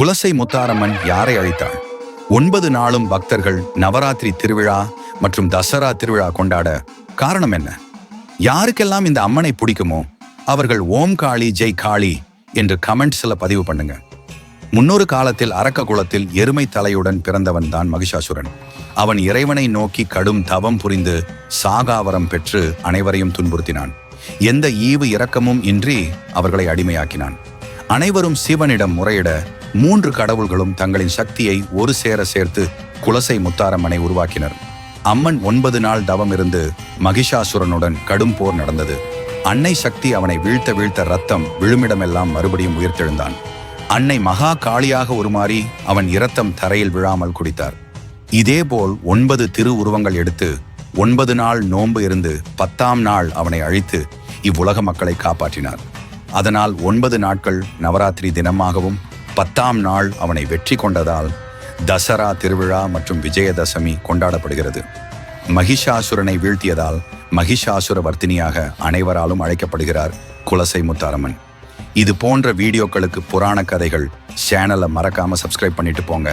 குலசை முத்தாரம்மன் யாரை அழைத்தாள்? ஒன்பது நாளும் பக்தர்கள் நவராத்திரி திருவிழா மற்றும் தசரா திருவிழா கொண்டாட காரணம் என்ன? யாருக்கெல்லாம் இந்த அம்மனை பிடிக்குமோ அவர்கள் ஓம் காளி ஜெய் காளி என்று கமெண்ட்ஸில் பதிவு பண்ணுங்க. முன்னொரு காலத்தில் அரக்க குலத்தில் எருமை தலையுடன் பிறந்தவன் தான் மகிஷாசுரன். அவன் இறைவனை நோக்கி கடும் தவம் புரிந்து சாகாவரம் பெற்று அனைவரையும் துன்புறுத்தினான். எந்த ஈவு இரக்கமும் இன்றி அவர்களை அடிமையாக்கினான். அனைவரும் சிவனிடம் முறையிட மூன்று கடவுள்களும் தங்களின் சக்தியை ஒரு சேர சேர்த்து குலசை முத்தாரம்மனை உருவாக்கினர். அம்மன் ஒன்பது நாள் தவம் இருந்து மகிஷாசுரனுடன் கடும் போர் நடந்தது. அன்னை சக்தி அவனை வீழ்த்த வீழ்த்த ரத்தம் விழுமிடமெல்லாம் மறுபடியும் உயிர்த்தெழுந்தான். அன்னை மகா காளியாக உருமாறி அவன் இரத்தம் தரையில் விழாமல் குடித்தார். இதேபோல் ஒன்பது திரு உருவங்கள் எடுத்து ஒன்பது நாள் நோன்பு இருந்து பத்தாம் நாள் அவனை அழித்து இவ்வுலக மக்களை காப்பாற்றினார். அதனால் ஒன்பது நாட்கள் நவராத்திரி தினமாகவும் பத்தாம் நாள் அவனை வெற்றி கொண்டதால் தசரா திருவிழா மற்றும் விஜயதசமி கொண்டாடப்படுகிறது. மகிஷாசுரனை வீழ்த்தியதால் மகிஷாசுர வர்த்தினியாக அனைவராலும் அழைக்கப்படுகிறார் குலசை முத்தாரம்மன். இது போன்ற வீடியோக்களுக்கு புராண கதைகள் சேனலை மறக்காம சப்ஸ்கிரைப் பண்ணிட்டு போங்க.